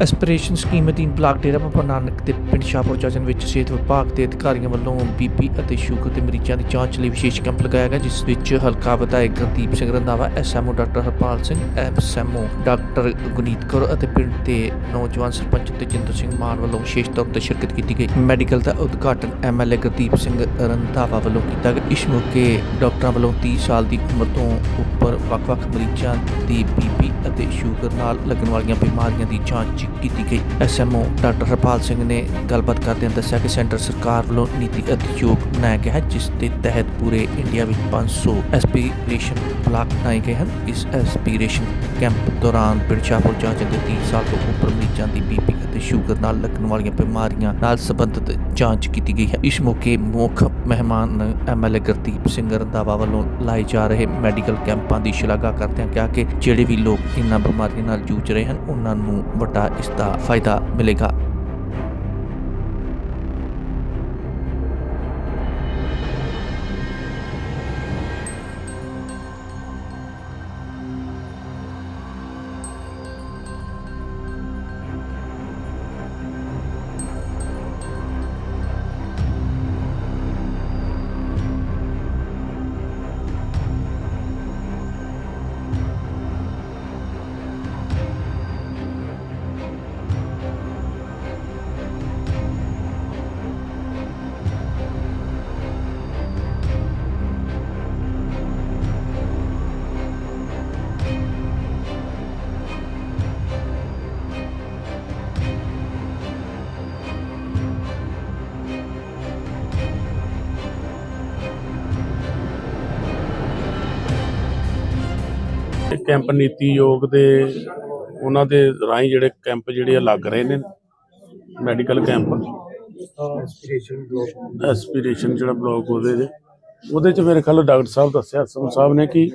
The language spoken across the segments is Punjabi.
ਐਸਪੀਰੇਸ਼ਨ ਸਕੀਮ ਅਧੀਨ ਬਲਾਕ ਡੇਰਾ ਬਾਬਾ ਨਾਨਕ ਦੇ ਪਿੰਡ ਸ਼ਾਹਪੁਰ ਜਜਨ ਵਿੱਚ ਸਿਹਤ ਵਿਭਾਗ ਦੇ ਅਧਿਕਾਰੀਆਂ ਵੱਲੋਂ ਬੀਪੀ ਅਤੇ ਸ਼ੂਗਰ ਦੇ ਮਰੀਜ਼ਾਂ ਦੀ ਜਾਂਚ ਲਈ ਵਿਸ਼ੇਸ਼ ਕੈਂਪ ਲਗਾਇਆ ਗਿਆ, ਜਿਸ ਵਿੱਚ ਹਲਕਾ ਵਿਧਾਇਕ Gurdeep Singh Randhawa SMO doctor Harpal Singh SMO doctor Guneet Kaur ਅਤੇ ਪਿੰਡ ਦੇ ਨੌਜਵਾਨ ਸਰਪੰਚ ਤੇਜਿੰਦਰ ਸਿੰਘ ਮਾਨ ਵੱਲੋਂ ਵਿਸ਼ੇਸ਼ ਤੌਰ ਤੇ ਸ਼ਿਰਕਤ ਕੀਤੀ ਗਈ। ਮੈਡੀਕਲ ਦਾ ਉਦਘਾਟਨ ਐਮਐਲਏ ਗੁਰਦੀਪ ਸਿੰਘ ਰੰਧਾਵਾ ਵੱਲੋਂ ਕੀਤਾ ਗਿਆ। ਇਸ ਮੌਕੇ ਡਾਕਟਰਾਂ ਵੱਲੋਂ 30 ਸਾਲ ਦੀ ਉਮਰ ਤੋਂ ਉੱਪਰ ਵੱਖ-ਵੱਖ ਮਰੀਜ਼ਾਂ ਦੀ ਬੀਪੀ ਅਤੇ ਸ਼ੂਗਰ ਨਾਲ ਲੱਗਣ ਵਾਲੀਆਂ ਬਿਮਾਰੀਆਂ ਦੀ ਜਾਂਚ ਕੀਤੀ ਗਈ। ਐਸਐਮਓ ਡਾਕਟਰ ਹਰਪਾਲ ਸਿੰਘ ਨੇ ਗੱਲਬਾਤ ਕਰਦਿਆਂ ਦੱਸਿਆ ਕਿ ਸੈਂਟਰ ਸਰਕਾਰ ਵੱਲੋਂ ਨੀਤੀ ਉਦਯੋਗ ਬਣਾਇਆ ਗਿਆ ਹੈ, ਜਿਸ ਦੇ ਤਹਿਤ ਪੂਰੇ ਇੰਡੀਆ ਵਿੱਚ 500 ਐਸਪੀਰੇਸ਼ਨ ਬਲਾਕ ਬਣਾਏ ਗਏ ਹਨ। ਇਸ ਐਸਪੀਰੇਸ਼ਨ ਕੈਂਪ ਦੌਰਾਨ ਪਿੰਡ ਸ਼ਾਹਪੁਰ ਜਾਂਚ ਦੇ 30 ਸਾਲ ਤੋਂ ਉੱਪਰ ਮਰੀਜ਼ਾਂ ਦੀ ਬੀਪੀ ਅਤੇ ਸ਼ੂਗਰ ਨਾਲ ਲੱਗਣ ਵਾਲੀਆਂ ਬਿਮਾਰੀਆਂ ਨਾਲ ਸੰਬੰਧਿਤ ਜਾਂਚ ਕੀਤੀ ਗਈ ਹੈ। ਇਸ ਮੌਕੇ ਮੁੱਖ ਮਹਿਮਾਨ ਐਮਐਲਏ ਗੁਰਦੀਪ ਸਿੰਘ ਰੰਧਾਵਾ ਵੱਲੋਂ ਲਾਏ ਜਾ ਰਹੇ ਮੈਡੀਕਲ ਕੈਂਪਾਂ ਦੀ ਸ਼ਲਾਘਾ ਕਰਦਿਆਂ ਕਿਹਾ ਕਿ ਜਿਹੜੇ ਵੀ ਲੋਕ ਇਹਨਾਂ ਬਿਮਾਰੀਆਂ ਨਾਲ ਜੂਝ ਰਹੇ ਹਨ ਉਹਨਾਂ ਨੂੰ ਵੱਡਾ ਇਸ ਦਾ ਫਾਇਦਾ ਮਿਲੇਗਾ। ਇਹ ਕੈਂਪ ਨੀਤੀ ਯੋਗ ਦੇ ਉਹਨਾਂ ਦੇ ਰਾਹੀਂ ਜਿਹੜੇ ਕੈਂਪ ਜਿਹੜੇ ਆ ਲੱਗ ਰਹੇ ਨੇ ਮੈਡੀਕਲ ਕੈਂਪ। ਐਸਪੀਰੇਸ਼ਨ ਜਿਹੜਾ ਬਲਾਕ ਉਹਦੇ ਦੇ ਉਹਦੇ ਚ ਮੇਰੇ ਖਿਆਲ ਡਾਕਟਰ ਸਾਹਿਬ ਦੱਸਿਆ ਸਮ ਸਾਹਿਬ ਨੇ ਕਿ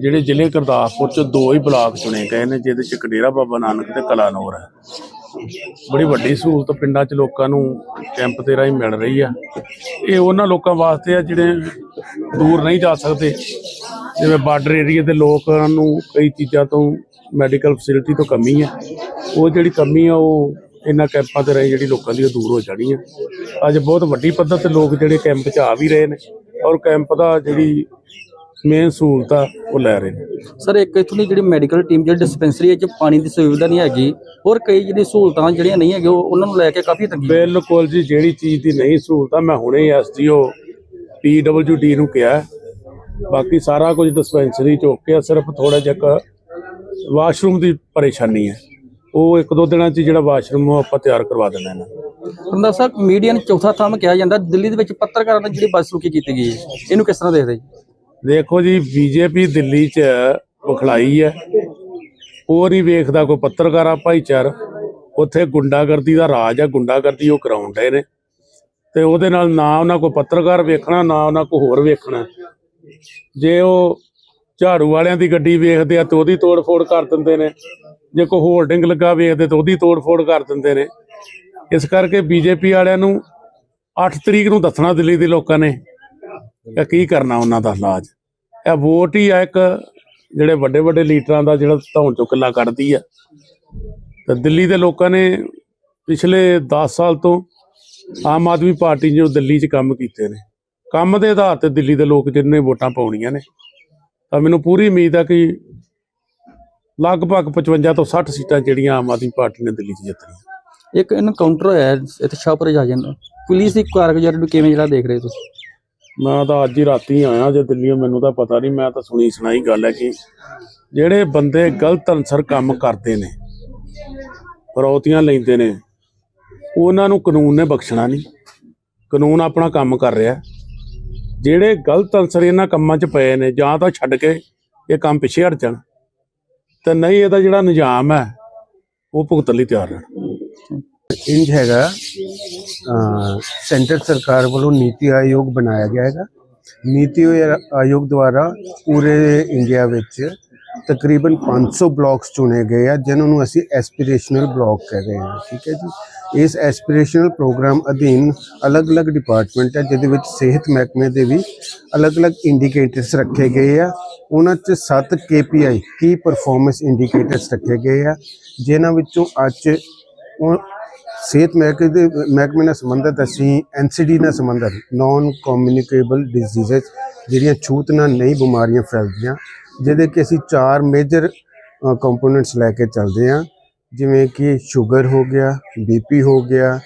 ਜਿਹੜੇ ਜ਼ਿਲ੍ਹੇ ਗੁਰਦਾਸਪੁਰ ਚ ਦੋ ਹੀ ਬਲਾਕ ਚੁਣੇ ਗਏ ਨੇ ਜਿਹਦੇ ਚ ਕਡੇਰਾ ਬਾਬਾ ਨਾਨਕ ਤੇ ਕਲਾਨੌਰ ਹੈ। ਬੜੀ ਵੱਡੀ ਸਹੂਲਤ ਪਿੰਡਾਂ 'ਚ ਲੋਕਾਂ ਨੂੰ ਕੈਂਪ ਦੇ ਰਾਹੀਂ ਮਿਲ ਰਹੀ ਆ। ਇਹ ਉਹਨਾਂ ਲੋਕਾਂ ਵਾਸਤੇ ਆ ਜਿਹੜੇ ਦੂਰ ਨਹੀਂ ਜਾ ਸਕਦੇ। ਜਿਵੇਂ ਬਾਰਡਰ ਏਰੀਆ ਦੇ ਲੋਕਾਂ ਨੂੰ ਕਈ ਚੀਜ਼ਾਂ ਤੋਂ ਮੈਡੀਕਲ ਫੈਸਿਲਿਟੀ ਤੋਂ ਕਮੀ ਹੈ। ਉਹ ਜਿਹੜੀ ਕਮੀ ਆ ਉਹ ਇਹਨਾਂ ਕੈਂਪਾਂ ਦੇ ਰਾਹੀਂ ਜਿਹੜੀ ਲੋਕਾਂ ਦੀ ਉਹ ਦੂਰ ਹੋ ਜਾਣੀ ਹੈ ਅੱਜ ਬਹੁਤ ਵੱਡੀ ਪੱਧਰ ਤੇ ਲੋਕ ਜਿਹੜੇ ਕੈਂਪ 'ਚ ਆ ਵੀ ਰਹੇ ਨੇ ਔਰ ਕੈਂਪ ਦਾ ਜਿਹੜੀ ਮੇਨ ਸਹੂਲਤ ਆ ਉਹ ਲੈ ਰਹੇ ਨੇ। ਸਰ ਇੱਕ ਇਥੋਂ ਦੀ ਜਿਹੜੀ ਮੈਡੀਕਲ ਟੀਮ ਜਿਹੜੀ ਡਿਸਪੈਂਸਰੀ ਵਿੱਚ ਪਾਣੀ ਦੀ ਸੁਵਿਧਾ ਨਹੀਂ ਹੈਗੀ। ਹੋਰ ਕਈ ਜਿਹੜੀ ਸਹੂਲਤਾਂ ਜਿਹੜੀਆਂ ਨਹੀਂ ਹੈਗੀਆਂ ਉਹ ਉਹਨਾਂ ਨੂੰ ਲੈ ਕੇ ਕਾਫੀ ਤੰਗੀ। ਬਿਲਕੁਲ ਜੀ ਜਿਹੜੀ ਚੀਜ਼ ਦੀ ਨਹੀਂ ਸਹੂਲਤ ਮੈਂ ਹੁਣੇ ਐਸਡੀਓ ਪੀਡਬਲਯੂਡੀ ਨੂੰ ਕਿਹਾ। ਬਾਕੀ ਸਾਰਾ ਕੁਝ ਡਿਸਪੈਂਸਰੀ ਚ ਓਕੇ ਆ ਸਿਰਫ ਥੋੜਾ ਜਿਹਾ ਵਾਸ਼ਰੂਮ ਦੀ ਪਰੇਸ਼ਾਨੀ ਹੈ। ਉਹ ਇੱਕ ਦੋ ਦਿਨਾਂ ਚ ਜਿਹੜਾ ਵਾਸ਼ਰੂਮ ਉਹ ਆਪਾਂ ਤਿਆਰ ਕਰਵਾ ਦੇਣਾ ਇਹਨਾਂ ਰੰਦਾ ਸਾਹਿਬ ਮੀਡੀਆ ਨੂੰ ਚੌਥਾ ਥੰਮ ਕਿਹਾ ਜਾਂਦਾ ਦਿੱਲੀ ਦੇ ਵਿੱਚ ਪੱਤਰਕਾਰਾਂ ਨਾਲ ਜਿਹੜੀ ਬਦਸਲੂਕੀ ਕੀਤੀ ਗਈ ਹੈ। ਇਹਨੂੰ ਕਿਸ ਤਰ੍ਹਾਂ ਦੇਖਦੇ ਜੀ? ਦੇਖੋ ਜੀ ਬੀਜੇਪੀ ਦਿੱਲੀ ਚ ਬਖਲਾਈ ਹੈ। ਉਹ ਨਹੀਂ ਵੇਖਦਾ ਕੋਈ ਪੱਤਰਕਾਰਾ ਭਾਈਚਾਰ। ਉੱਥੇ ਗੁੰਡਾਗਰਦੀ ਦਾ ਰਾਜ ਹੈ ਗੁੰਡਾਗਰਦੀ ਉਹ ਕਰਾਉਣ ਡਏ ਨੇ। ਤੇ ਉਹਦੇ ਨਾਲ ਨਾ ਉਹਨਾਂ ਕੋ ਪੱਤਰਕਾਰ ਵੇਖਣਾ ਨਾ ਉਹਨਾਂ ਕੋ ਹੋਰ ਵੇਖਣਾ। ਜੇ ਉਹ ਝਾੜੂ ਵਾਲਿਆਂ ਦੀ ਗੱਡੀ ਵੇਖਦੇ ਆ ਤੇ ਉਹਦੀ ਤੋੜ-ਫੋੜ ਕਰ ਦਿੰਦੇ ਨੇ। ਜੇ ਕੋਈ ਹੋਲਡਿੰਗ ਲੱਗਾ ਵੇਖਦੇ ਤੇ ਉਹਦੀ ਤੋੜ-ਫੋੜ ਕਰ ਦਿੰਦੇ ਨੇ। ਇਸ ਕਰਕੇ ਬੀਜੇਪੀ ਵਾਲਿਆਂ ਨੂੰ 8 ਤਰੀਕ ਨੂੰ ਦੱਸਣਾ ਦਿੱਲੀ ਦੇ ਲੋਕਾਂ ਨੇ ਕਿ ਕੀ ਕਰਨਾ ਉਹਨਾਂ ਦਾ ਇਲਾਜ। ਇਹ ਵੋਟ ਹੀ ਆ ਇੱਕ ਜਿਹੜੇ ਵੱਡੇ ਵੱਡੇ ਲੀਡਰਾਂ ਦਾ ਜਿਹੜਾ ਧੌਣ ਚੋਂ ਕਿੱਲਾ ਕੱਢਦੀ ਆ। ਤੇ ਦਿੱਲੀ ਦੇ ਲੋਕਾਂ ਨੇ ਪਿਛਲੇ 10 ਸਾਲ ਤੋਂ ਆਮ ਆਦਮੀ ਪਾਰਟੀ ਨੇ ਜੋ ਦਿੱਲੀ 'ਚ ਕੰਮ ਕੀਤੇ ਨੇ। ਕੰਮ ਦੇ ਆਧਾਰ ਤੇ ਦਿੱਲੀ ਦੇ ਲੋਕ ਜਿਹਨੇ ਵੋਟਾਂ ਪਾਉਣੀਆਂ ਨੇ ਤਾਂ ਮੈਨੂੰ ਪੂਰੀ ਉਮੀਦ ਆ ਕਿ ਲਗਭਗ 55 ਤੋਂ 60 ਸੀਟਾਂ ਜਿਹੜੀਆਂ ਆਮ ਆਦਮੀ ਪਾਰਟੀ ਨੇ ਦਿੱਲੀ 'ਚ ਜਿੱਤਣੀਆਂ। ਇੱਕ ਐਨਕਾਊਂਟਰ ਹੋਇਆ ਇੱਥੇ ਸ਼ਾਹਪੁਰ ਜਾ ਜਾਂਦਾ ਪੁਲਿਸ ਦੀ ਕਾਰਗੁਜ਼ਾਰੀ ਨੂੰ ਕਿਵੇਂ ਜਿਹੜਾ ਦੇਖ ਰਹੇ ਤੁਸੀਂ? ਮੈਂ ਤਾਂ ਅੱਜ ਹੀ ਰਾਤੀ ਆਇਆ ਜੇ ਦਿੱਲੀੋਂ ਮੈਨੂੰ ਤਾਂ ਪਤਾ ਨਹੀਂ ਮੈਂ ਤਾਂ ਸੁਣੀ ਸੁਣਾਈ ਗੱਲ ਹੈ ਕਿ ਜਿਹੜੇ ਬੰਦੇ ਗਲਤ ਅਨਸਰ ਕੰਮ ਕਰਦੇ ਨੇ ਫਰੌਤੀਆਂ ਲੈਂਦੇ ਨੇ ਉਹਨਾਂ ਨੂੰ ਕਾਨੂੰਨ ਨੇ ਬਖਸ਼ਣਾ ਨਹੀਂ। ਕਾਨੂੰਨ ਆਪਣਾ ਕੰਮ ਕਰ ਰਿਹਾ। ਜਿਹੜੇ ਗਲਤ ਅਨਸਰ ਇਹਨਾਂ ਕੰਮਾਂ 'ਚ ਪਏ ਨੇ, ਜਾਂ ਤਾਂ ਛੱਡ ਕੇ ਇਹ ਕੰਮ ਪਿੱਛੇ ਹਟ ਜਾਣ, ਤੇ ਨਹੀਂ ਇਹਦਾ ਜਿਹੜਾ ਨਿਜ਼ਾਮ ਹੈ, ਉਹ ਭੁਗਤਣ ਲਈ ਤਿਆਰ ਰਹਿਣ। ਇੰਜ ਹੈਗਾ ਸੈਂਟਰ ਸਰਕਾਰ ਵੱਲੋਂ ਨੀਤੀ ਆਯੋਗ ਬਣਾਇਆ ਗਿਆ ਹੈਗਾ। ਨੀਤੀ ਆਯੋਗ ਦੁਆਰਾ ਪੂਰੇ ਇੰਡੀਆ ਵਿੱਚ ਤਕਰੀਬਨ 500 ਬਲਾਕਸ ਚੁਣੇ ਗਏ ਆ, ਜਿਨ੍ਹਾਂ ਨੂੰ ਅਸੀਂ ਐਸਪੀਰੇਸ਼ਨਲ ਬਲਾਕ ਕਹਿ ਰਹੇ ਹਾਂ, ਠੀਕ ਹੈ ਜੀ? ਇਸ ਐਸਪੀਰੇਸ਼ਨਲ ਪ੍ਰੋਗਰਾਮ ਅਧੀਨ ਅਲੱਗ-ਅਲੱਗ ਡਿਪਾਰਟਮੈਂਟ ਹੈ ਜਿਹਦੇ ਵਿੱਚ ਸਿਹਤ ਮਹਿਕਮੇ ਦੇ ਵੀ ਅਲੱਗ-ਅਲੱਗ ਇੰਡੀਕੇਟਰਸ ਰੱਖੇ ਗਏ ਆ। ਉਹਨਾਂ 'ਚ 7 KPI ਕੀ ਪਰਫਾਰਮੈਂਸ ਇੰਡੀਕੇਟਰਸ ਰੱਖੇ ਗਏ ਆ, ਜਿਨ੍ਹਾਂ ਵਿੱਚੋਂ ਅੱਜ ਉਹ ਸਿਹਤ ਮਹਿਕਮੇ ਦੇ, ਮਹਿਕਮੇ ਨਾਲ ਸੰਬੰਧਿਤ ਅਸੀਂ ਐਨਸੀਡੀ ਨਾਲ ਸੰਬੰਧਿਤ ਨਾਨ ਕਮਿਊਨੀਕੇਬਲ ਡਿਜ਼ੀਜ਼ਸ ਜਿਹੜੀਆਂ ਛੂਤ ਨਾਲ ਨਹੀਂ ਬਿਮਾਰੀਆਂ ਫੈਲਦੀਆਂ ਜਿਹਦੇ ਕਿ ਅਸੀਂ ਚਾਰ ਮੇਜਰ ਕੰਪੋਨੈਂਟਸ ਲੈ ਕੇ ਚੱਲਦੇ ਹਾਂ। ਜਿਵੇਂ ਕਿ ਸ਼ੂਗਰ ਹੋ ਗਿਆ ਬੀਪੀ ਹੋ ਗਿਆ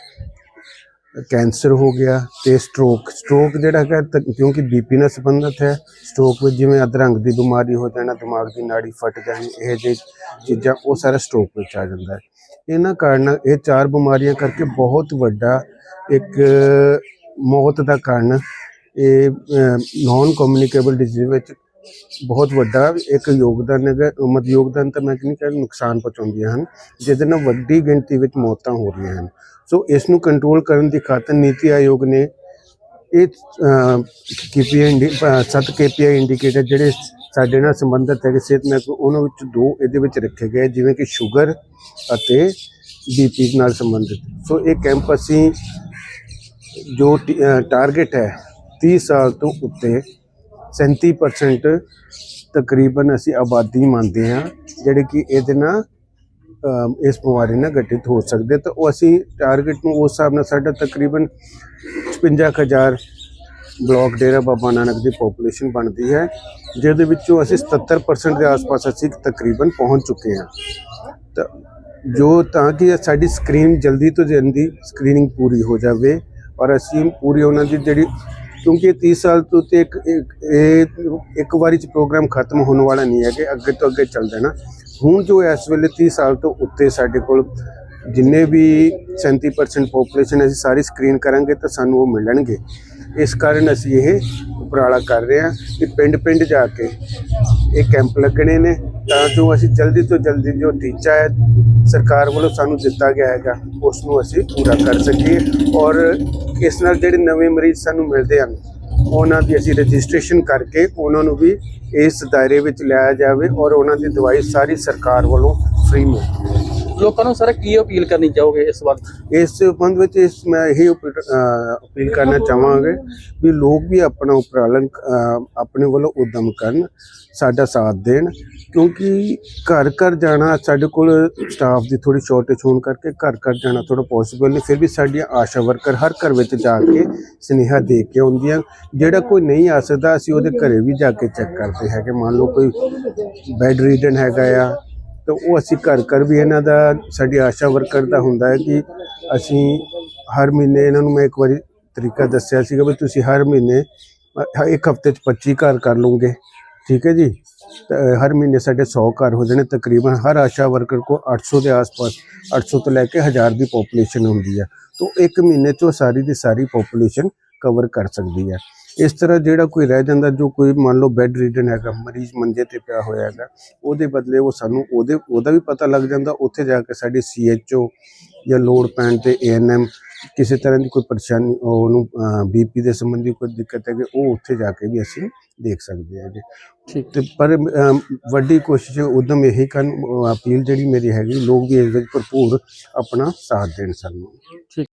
ਕੈਂਸਰ ਹੋ ਗਿਆ ਤੇ ਸਟ੍ਰੋਕ ਸਟ੍ਰੋਕ ਜਿਹੜਾ ਹੈਗਾ ਤਾਂ ਕਿਉਂਕਿ ਬੀਪੀ ਨਾਲ ਸੰਬੰਧਿਤ ਹੈ ਸਟ੍ਰੋਕ ਵਿੱਚ ਜਿਵੇਂ ਅਧਰੰਗ ਦੀ ਬਿਮਾਰੀ ਹੋ ਜਾਣਾ, ਦਿਮਾਗ ਦੀ ਨਾੜੀ ਫਟ ਜਾਣੀ, ਇਹ ਜਿਹੀ ਚੀਜ਼ਾਂ, ਉਹ ਸਾਰਾ ਸਟ੍ਰੋਕ ਵਿੱਚ ਆ ਜਾਂਦਾ ਹੈ। ਇਹਨਾਂ ਕਾਰਨ, ਇਹ ਚਾਰ ਬਿਮਾਰੀਆਂ ਕਰਕੇ ਬਹੁਤ ਵੱਡਾ ਇੱਕ ਮੌਤ ਦਾ ਕਾਰਨ, ਇਹ ਨਾਨ ਕਮਿਊਨੀਕੇਬਲ ਡਿਜ਼ੀਜ਼ ਵਿੱਚ ਬਹੁਤ ਵੱਡਾ ਇੱਕ ਯੋਗਦਾਨ ਹੈਗਾ। ਮਤ ਯੋਗਦਾਨ ਤਾਂ ਮੈਂ ਨਹੀਂ ਕਹਿੰਦਾ ਨੁਕਸਾਨ ਪਹੁੰਚਾਉਂਦੀਆਂ ਹਨ। ਜਿਹਦੇ ਨਾਲ ਵੱਡੀ ਗਿਣਤੀ ਵਿੱਚ ਮੌਤਾਂ ਹੋ ਰਹੀਆਂ ਹਨ। ਸੋ ਇਸ ਨੂੰ ਕੰਟਰੋਲ ਕਰਨ ਦੀ ਖਾਤਰ ਨੀਤੀ ਆਯੋਗ ਨੇ ਇਹ ਕੇਪੀਆਈ ਸੱਤ ਕੇਪੀਆਈ ਇੰਡੀਕੇਟਰ ਜਿਹੜੇ ਸਾਡੇ ਨਾਲ ਸੰਬੰਧਿਤ ਹੈਗੇ ਸਿਹਤ ਮਹਿਕਮੇ ਉਹਨਾਂ ਵਿੱਚ ਦੋ ਇਹਦੇ ਵਿੱਚ ਰੱਖੇ ਗਏ, ਜਿਵੇਂ ਕਿ ਸ਼ੂਗਰ ਅਤੇ ਬੀਪੀ ਨਾਲ ਸੰਬੰਧਿਤ। ਸੋ ਇਹ ਕੈਂਪ ਅਸੀਂ ਜੋ ਟਾਰਗੇਟ ਹੈ 30 ਸਾਲ ਤੋਂ ਉੱਤੇ 37% ਤਕਰੀਬਨ ਅਸੀਂ ਆਬਾਦੀ ਮੰਨਦੇ ਹਾਂ, ਜਿਹੜੇ ਕਿ ਇਹਦੇ ਨਾਲ ਇਸ ਬਿਮਾਰੀ ਨਾਲ ਗਠਿਤ ਹੋ ਸਕਦੇ ਤਾਂ ਉਹ ਅਸੀਂ ਟਾਰਗੇਟ ਨੂੰ ਉਸ ਹਿਸਾਬ ਨਾਲ ਸਾਡਾ ਤਕਰੀਬਨ 55000 ਬਲਾਕ ਡੇਰਾ ਬਾਬਾ ਨਾਨਕ ਦੀ ਪੋਪੂਲੇਸ਼ਨ ਬਣਦੀ ਹੈ, ਜਿਹਦੇ ਵਿੱਚੋਂ ਅਸੀਂ 77% ਦੇ ਆਸ-ਪਾਸ ਅਸੀਂ ਤਕਰੀਬਨ ਪਹੁੰਚ ਚੁੱਕੇ ਹਾਂ। ਤਾਂ ਜੋ ਤਾਂ ਕਿ ਸਾਡੀ ਸਕਰੀਨ ਜਲਦੀ ਤੋਂ ਜਲਦੀ ਸਕਰੀਨਿੰਗ ਪੂਰੀ ਹੋ ਜਾਵੇ, ਔਰ ਅਸੀਂ ਪੂਰੀ ਉਹਨਾਂ ਦੀ ਜਿਹੜੀ ਕਿਉਂਕਿ ਇਹ 30 ਸਾਲ ਤੋਂ ਤੇ ਇੱਕ ਇਹ ਇੱਕ ਵਾਰੀ ਚ ਪ੍ਰੋਗਰਾਮ ਖਤਮ ਹੋਣ ਵਾਲਾ ਨਹੀਂ ਹੈ ਕਿ ਅੱਗੇ ਤੋਂ ਅੱਗੇ ਚੱਲ ਜਾਣਾ ਹੁਣ ਜੋ ਇਸ ਵੇਲੇ 30 ਸਾਲ ਤੋਂ ਉੱਤੇ ਸਾਡੇ ਕੋਲ ਜਿੰਨੇ ਵੀ 37% ਪੋਪੂਲੇਸ਼ਨ ਅਸੀਂ ਸਾਰੀ ਸਕਰੀਨ ਕਰਾਂਗੇ ਤਾਂ ਸਾਨੂੰ ਉਹ ਮਿਲਣਗੇ। ਇਸ ਕਾਰਨ ਅਸੀਂ ਇਹ ਉਪਰਾਲਾ ਕਰ ਰਹੇ ਹਾਂ ਕਿ ਪਿੰਡ ਪਿੰਡ ਜਾ ਕੇ ਇਹ ਕੈਂਪ ਲੱਗਣੇ ਨੇ ਤਾਂ ਜੋ ਅਸੀਂ ਜਲਦੀ ਤੋਂ ਜਲਦੀ ਜੋ ਟੀਚਾ ਹੈ ਸਰਕਾਰ ਵੱਲੋਂ ਸਾਨੂੰ ਦਿੱਤਾ ਗਿਆ ਹੈਗਾ, ਉਸ ਨੂੰ ਅਸੀਂ ਪੂਰਾ ਕਰ ਸਕੀਏ ਔਰ ਇਸ ਨਾਲ ਜਿਹੜੇ ਨਵੇਂ ਮਰੀਜ਼ ਸਾਨੂੰ ਮਿਲਦੇ ਹਨ, ਉਹਨਾਂ ਦੀ ਅਸੀਂ ਰਜਿਸਟ੍ਰੇਸ਼ਨ ਕਰਕੇ ਉਹਨਾਂ ਨੂੰ ਵੀ ਇਸ ਦਾਇਰੇ ਵਿੱਚ ਲਿਆਇਆ ਜਾਵੇ ਔਰ ਉਹਨਾਂ ਦੀ ਦਵਾਈ ਸਾਰੀ ਸਰਕਾਰ ਵੱਲੋਂ ਫ੍ਰੀ ਮਿਲੇ ਲੋਕਾਂ ਨੂੰ ਸਰ ਕੀ ਅਪੀਲ ਕਰਨੀ ਚਾਹੋਗੇ ਇਸ ਵਕਤ? ਇਸ ਸੰਬੰਧ ਵਿੱਚ ਇਸ ਮੈਂ ਇਹ ਅਪੀਲ ਅਪੀਲ ਕਰਨਾ ਚਾਹਾਂਗੇ ਵੀ ਲੋਕ ਵੀ ਆਪਣਾ ਉਪਰਾਲਾ ਆਪਣੇ ਵੱਲੋਂ ਉਦਮ ਕਰਨ, ਸਾਡਾ ਸਾਥ ਦੇਣ, ਕਿਉਂਕਿ ਘਰ ਘਰ ਜਾਣਾ ਸਾਡੇ ਕੋਲ ਸਟਾਫ ਦੀ ਥੋੜੀ ਸ਼ਾਰਟੇਜ ਹੋਣ ਕਰਕੇ ਘਰ ਘਰ ਜਾਣਾ ਥੋੜਾ ਪੋਸੀਬਲ ਨਹੀਂ, ਫਿਰ ਵੀ ਸਾਡੀਆਂ ਆਸ਼ਾ ਵਰਕਰ ਹਰ ਘਰ ਵਿੱਚ ਜਾ ਕੇ ਸੁਨੇਹਾ ਦੇ ਕੇ ਆਉਂਦੀਆਂ, ਜਿਹੜਾ ਕੋਈ ਨਹੀਂ ਆ ਸਕਦਾ, ਅਸੀਂ ਉਹਦੇ ਘਰੇ ਵੀ ਜਾ ਕੇ ਚੈੱਕ ਕਰਦੇ ਹੈਗੇ। ਮੰਨ ਲਓ ਕੋਈ ਬੈੱਡ ਰੀਡਨ ਹੈਗਾ ਆ ਤਾਂ ਉਹ ਅਸੀਂ ਘਰ ਘਰ ਵੀ ਇਹਨਾਂ ਦਾ, ਸਾਡੀ ਆਸ਼ਾ ਵਰਕਰ ਦਾ ਹੁੰਦਾ ਹੈ ਕਿ ਅਸੀਂ ਹਰ ਮਹੀਨੇ ਇਹਨਾਂ ਨੂੰ ਮੈਂ ਇੱਕ ਵਾਰੀ ਤਰੀਕਾ ਦੱਸਿਆ ਸੀਗਾ ਵੀ ਤੁਸੀਂ ਹਰ ਮਹੀਨੇ ਇੱਕ ਹਫ਼ਤੇ 'ਚ 25 ਘਰ ਕਰ ਲਓਗੇ। ਠੀਕ ਹੈ ਜੀ? ਹਰ ਮਹੀਨੇ ਸਾਡੇ 100 ਘਰ ਹੋ ਜਾਣੇ ਤਕਰੀਬਨ। ਹਰ ਆਸ਼ਾ ਵਰਕਰ ਕੋ 800 ਦੇ ਆਸ-ਪਾਸ 800 ਤੋਂ ਲੈ ਕੇ 1000 ਦੀ ਪੋਪੂਲੇਸ਼ਨ ਹੁੰਦੀ ਹੈ। ਤਾਂ ਇੱਕ ਮਹੀਨੇ 'ਚ ਉਹ ਸਾਰੀ ਦੀ ਸਾਰੀ ਪੋਪੂਲੇਸ਼ਨ ਕਵਰ ਕਰ ਸਕਦੀ ਹੈ। ਇਸ ਤਰ੍ਹਾਂ ਜਿਹੜਾ ਕੋਈ ਰਹਿ ਜਾਂਦਾ ਜੋ ਕੋਈ ਮੰਨ ਲਓ ਬੈੱਡ ਰੀਡਨ ਹੈਗਾ ਮਰੀਜ਼ ਮੰਜੇ ਤੇ ਪਿਆ ਹੋਇਆ ਹੈਗਾ ਉਹਦੇ ਬਦਲੇ ਉਹ ਸਾਨੂੰ ਉਹਦੇ ਉਹਦਾ ਵੀ ਪਤਾ ਲੱਗ ਜਾਂਦਾ ਉੱਥੇ ਜਾ ਕੇ ਸਾਡੀ ਸੀਐਚਓ ਜਾਂ ਲੋੜ ਪੈਣ ਤੇ ਏਐਨਐਮ ਕਿਸੇ ਤਰ੍ਹਾਂ ਦੀ ਕੋਈ ਪਰੇਸ਼ਾਨੀ ਉਹਨੂੰ ਬੀਪੀ ਦੇ ਸੰਬੰਧੀ ਕੋਈ ਦਿੱਕਤ ਹੈ ਕਿ ਉਹ ਉੱਥੇ ਜਾ ਕੇ ਵੀ ਅਸੀਂ ਦੇਖ ਸਕਦੇ ਹਾਂ ਜੀ। ਠੀਕ। ਤੇ ਪਰ ਵੱਡੀ ਕੋਸ਼ਿਸ਼ ਉਦਮ ਇਹੀ ਕਰਨ ਅਪੀਲ ਜਿਹੜੀ ਮੇਰੀ ਹੈਗੀ ਲੋਕ ਵੀ ਇਸ ਵਿੱਚ ਭਰਪੂਰ ਆਪਣਾ ਸਾਥ ਦੇਣ ਸਾਨੂੰ। ਠੀਕ।